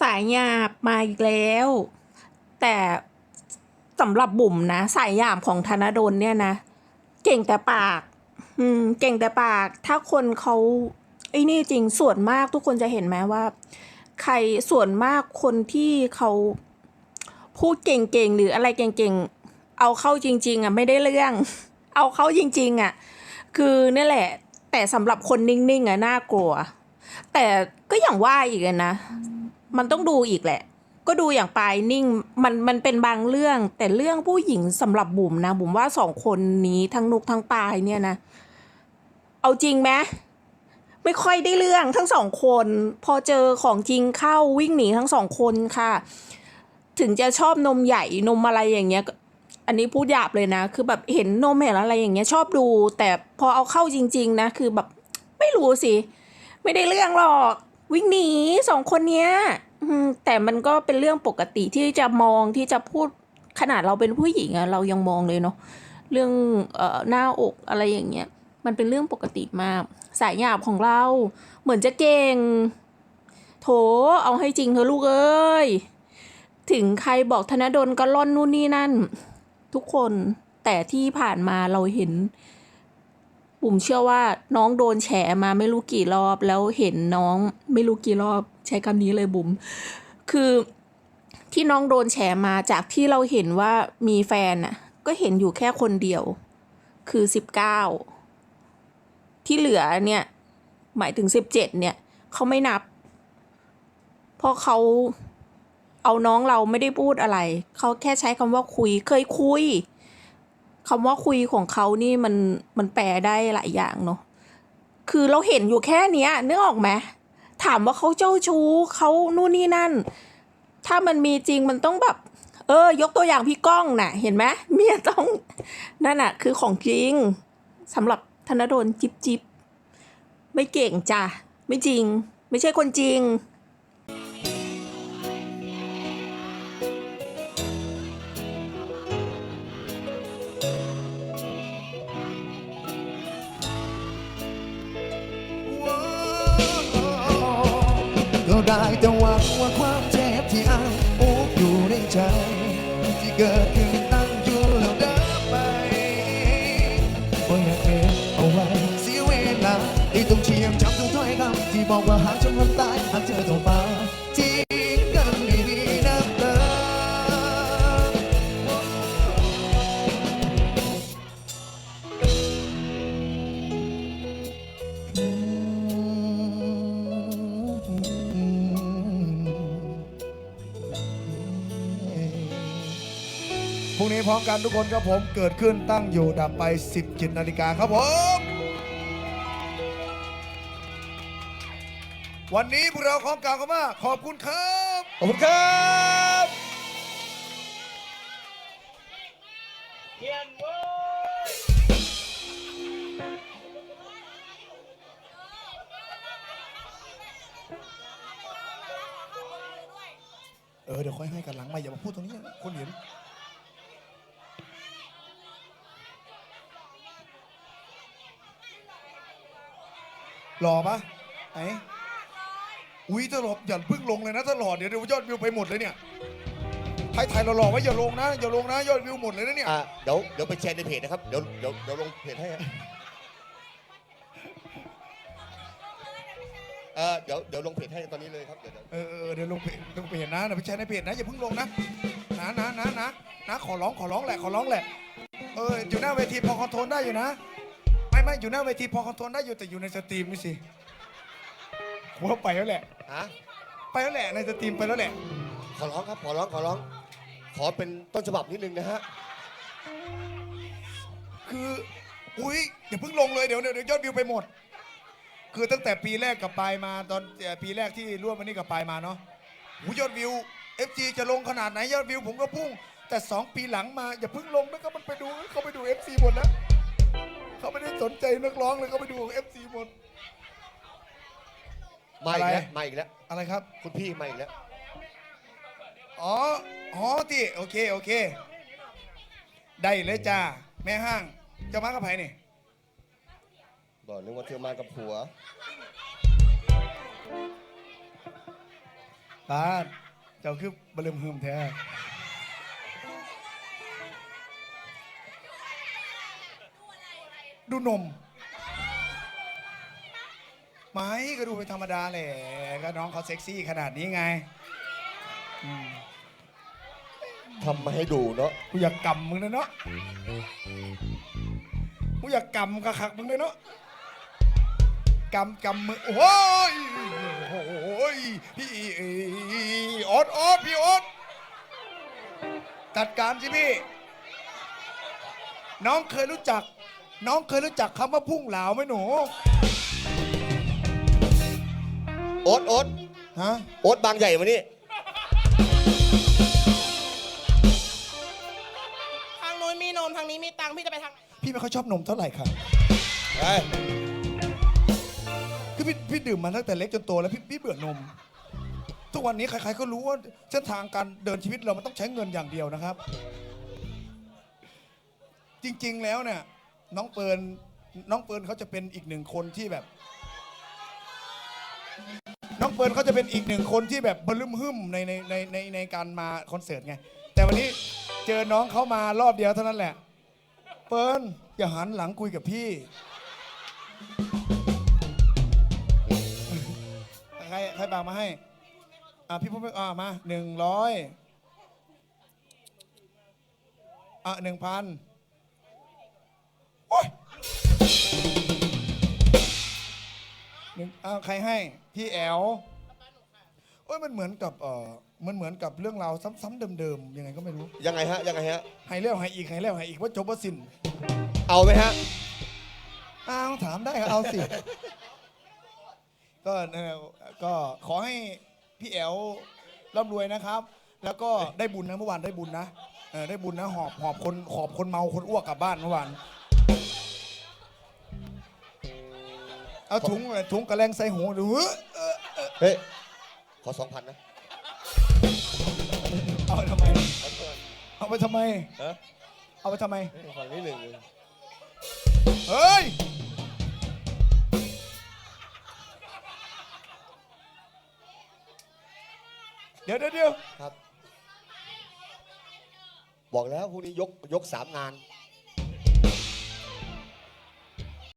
สายหยาบมาอีกแล้ว แต่สำหรับบุ๋มนะ สายหยาบของธนดลเนี่ยนะ เก่งแต่ปาก อืม เก่งแต่ปาก ถ้าคนเขาไอ้นี่จริงส่วนมากทุกคนจะเห็นไหมว่า ใครส่วนมากคนที่เขาพูดเก่งๆหรืออะไรเก่งๆ เอาเข้าจริง ๆอะไม่ได้เรื่อง เอาเข้าจริง ๆอะคือนี่แหละ แต่สำหรับคนนิ่งๆอะน่ากลัว แต่ก็อย่างว่าอีกนะ มันต้องดูอีกแหละ ก็ดูอย่างปลายนิ่งมันมันเป็นบางเรื่อง แต่เรื่องผู้หญิงสำหรับบุ๋มนะบุ๋มว่าสองคนนี้ทั้งนุกทั้งปลายเนี่ยนะ เอาจริงไหมไม่ค่อยได้เรื่องทั้งสองคน พอเจอของจริงเข้าวิ่งหนีทั้งสองคนค่ะ ถึงจะชอบนมใหญ่นมอะไรอย่างเงี้ยอันนี้พูดหยาบเลยนะ คือแบบเห็นนมเห็นอะไรอย่างเงี้ยชอบดู แต่พอเอาเข้าจริง ๆ นะ คือแบบไม่รู้สิ ไม่ได้เรื่องหรอก วิ่งหนีสองคนเนี้ยแต่มันก็เป็นเรื่องปกติที่จะมองที่จะพูดขนาดเราเป็นผู้หญิงอะเรายังมองเลยเนาะเรื่องเอ่อหน้าอกอะไรอย่างเงี้ย มันเป็นเรื่องปกติมาก สายหยาบของเรา เหมือนจะเก่ง โถเอาให้จริงเถอะลูกเอ้ยถึงใครบอกธนดลก็ล่อนนู่นนี่นั่น ทุกคนแต่ที่ผ่านมาเราเห็น บุ๋มเชื่อว่าน้องโดนแฉมาไม่รู้กี่รอบ แล้วเห็นน้องไม่รู้กี่รอบใช้คำนี้เลยบุ๋มคือที่น้องโดนแฉมาจากที่เราเห็นว่ามีแฟนน่ะ ก็เห็นอยู่แค่คนเดียว คือสิบเก้าที่เหลือเนี่ย หมายถึงสิบเจ็ดเนี่ยเขาไม่นับ เพราะเขาเอาน้องเราไม่ได้พูดอะไร เขาแค่ใช้คำว่าคุยเคยคุย คำว่าคุยของเขานี่มันมันแปลได้หลายอย่างเนาะคือเราเห็นอยู่แค่เนี้ยนึกออกไหมถามว่าเขาเจ้าชู้เขานู่นนี่นั่น ถ้ามันมีจริงมันต้องแบบ เออ ยกตัวอย่างพี่ก้องน่ะ เห็นไหมเมียต้องนั่นน่ะ คือของจริงสำหรับธนดลจิบจิบไม่เก่งจ้ะไม่จริง ไม่ใช่คนจริง ก็ได้แต่หวังว่าความเจ็บที่อ้างอุบอยู่ในใจ ที่เกิดขึ้นตั้งอยู่แล้วเดินไปว่อยากเก็บเอาไว้เสียเวลาที่ต้องเชียงจำทุกถ้อยคำที่บอกว่าหากจน งนี้พร้อมกันทุกคนครับผมเกิดขึ้นตั้งอยู่ดับไป17นาฬิกาครับผม วันนี้พวกเราของกล่าวกันว่าขอบคุณครับ ขอบคุณครับเออเดี๋ยวค่อยให้กันหลังมาอย่ามาพูดตรงนี้นะคนเห็น หล่อปะไหนอุ้ยตลอดอย่าเพิ่งลงเลยนะตลอดเดี๋ยวเดี๋ยวยอดวิวไปหมดเลยเนี่ยไทยไทยเราหล่อไว้อย่าลงนะอย่าลงนะยอดวิวหมดเลยนะเนี่ยอะเดี๋ยวเดี๋ยวไปแชร์ในเพจนะครับ เดี๋ยวเดี๋ยวเดี๋ยวลงเพจให้ฮะเออเดี๋ยวเดี๋ยวลงเพจให้ตอนนี้เลยครับเดี๋ยวเดี๋ยวเออเออเดี๋ยวลงเพจลงเพจนะเดี๋ยวไปแชร์ในเพจนะอย่าเพิ่งลงนะนะนะนะนะนะขอร้องขอร้องแหละขอร้องแหละเอออยู่หน้าเวทีพอคอนโทรลได้อยู่นะ ไม่ไม่อยู่หน้าเวทีพอคอนโทรลได้อยู่แต่อยู่ในสตรีมนี่สิผมว่าไปแล้วแหละ ฮะไปแล้วแหละในสตรีมไปแล้วแหละ ขอร้องครับ ขอร้อง ขอร้อง ขอเป็นต้นฉบับนิดนึงนะฮะ คืออุ้ยอย่าเพิ่งลงเลยเดี๋ยวเดี๋ยวเดี๋ยวยอดวิวไปหมด คือตั้งแต่ปีแรกกับปลายมาตอนเอ่อปีแรกที่ร่วมวันนี้กับปลายมาเนาะหูยอดวิว FG จะลงขนาดไหนยอดวิวผมก็พุ่ง แต่ 2 ปีหลังมาอย่าเพิ่งลงนะครับมันไปดูเขาไปดู FC หมดนะ เขาไม่ได้สนใจนักร้องเลยเขาไปดู FC หมด มาอีกอะไรแล้วมาอีกแล้ว อะไรครับ คุณพี่มาอีกแล้ว อ๋อ อ๋อที่โอเค โอเค ได้เลยจ้า แม่ห้างจะมากับไผนี่ บอกนึกว่าเธอมากับผัวป้าดเจ้าคือบลืมหืมแท้ ดูนมไม่ก็ดูเป็นธรรมดาแหละก็น้องเขาเซ็กซี่ขนาดนี้ไงทำมาให้ดูเนาะกูอยากกำมึงเลยเนาะกูอยากกำกะคักมึงเลยเนาะกำกำมือโอ้ยโอ้ยพี่โอ๊ตโอ๊ตพี่โอ๊ตจัดการสิพี่ น้องเคยรู้จัก น้องเคยรู้จักคำว่าพุ่งเหลาไหมหนู โอ๊ตโอ๊ตฮะ โอ๊ตบางใหญ่มานี่ทางนู้นมีนมทางนี้มีตังค์พี่จะไปทางไหนพี่ไม่ค่อยชอบนมเท่าไหร่ค่ะ เฮ้ยคือพี่พี่ดื่มมาตั้งแต่เล็กจนโตแล้วพี่พี่เบื่อนม ทุกวันนี้ใครๆก็รู้ว่าเส้นทางการเดินชีวิตเรามันต้องใช้เงินอย่างเดียวนะครับ จริงๆแล้วเนี่ย น้องเปิร์นน้องเปิร์นเขาจะเป็นอีกหนึ่งคนที่แบบ น้องเปิร์นเขาจะเป็นอีกหนึ่งคนที่แบบบลืมหึมในในในในในการมาคอนเสิร์ตไง แต่วันนี้เจอน้องเขามารอบเดียวเท่านั้นแหละ เปิร์นอย่าหันหลังคุยกับพี่ ใครใครบางมาให้ อะพี่พูดไม่อ่ามาหนึ่งร้อยอะหนึ่งพัน หนึ่งอะใครให้พี่แอลโอ้ยมันเหมือนกับเออมันเหมือนกับเรื่องราวซ้ำๆเดิมๆยังไงก็ไม่รู้ยังไงฮะยังไงฮะ ให้แล้วให้อีกให้แล้วให้อีกว่าจบว่าสิ้นเอาไหมฮะ อ้าวถามได้ก็เอาสิ ก็เอ่อก็ขอให้พี่แอลร่ำรวยนะครับ แล้วก็ได้บุญนะเมื่อวานได้บุญนะเออได้บุญนะหอบหอบคนหอบคนเมาคนอ้วกกลับบ้านเมื่อวาน เอาถุงถุงกระแลงใส่หูดูเฮ้ยเออเฮ้ยขอสองพันนะเอาไปทำไม เอาไปทำไมฮะเอาไปทำไมฝั่งนี้หนึ่งเฮ้ยเดี๋ยวเดี๋ยวเดี๋ยวครับ บอกแล้วพรุ่งนี้ยกยกสามงาน